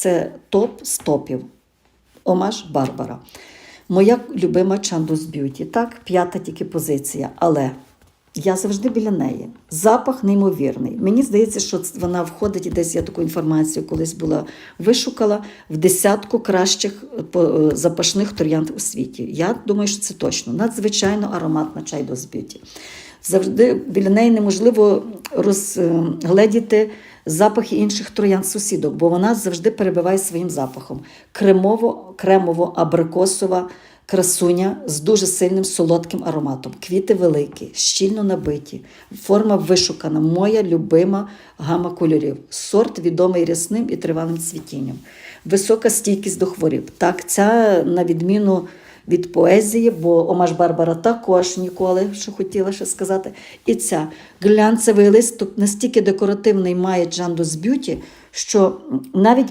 це топ з топів. Омаш Барбара. Моя любима Чандус Б'юті. Так, п'ята тільки позиція. Але я завжди біля неї. Запах неймовірний. Мені здається, що вона входить і десь я таку інформацію колись була вишукала в десятку кращих е, запашних троянд у світі. Я думаю, що це точно. Надзвичайно ароматна Чайдос Б'юті. Завжди біля неї неможливо розгледіти запахи інших троянд сусідок, бо вона завжди перебиває своїм запахом. Кремово, кремово-абрикосова красуня з дуже сильним солодким ароматом. Квіти великі, щільно набиті, форма вишукана. Моя любима гама кольорів. Сорт відомий рясним і тривалим цвітінням. Висока стійкість до хворіб. Так, ця на відміну від поезії, бо Омаш Барбара також ніколи, що хотіла ще сказати. І ця глянцевий лист настільки декоративний має Джандус Б'юті, що навіть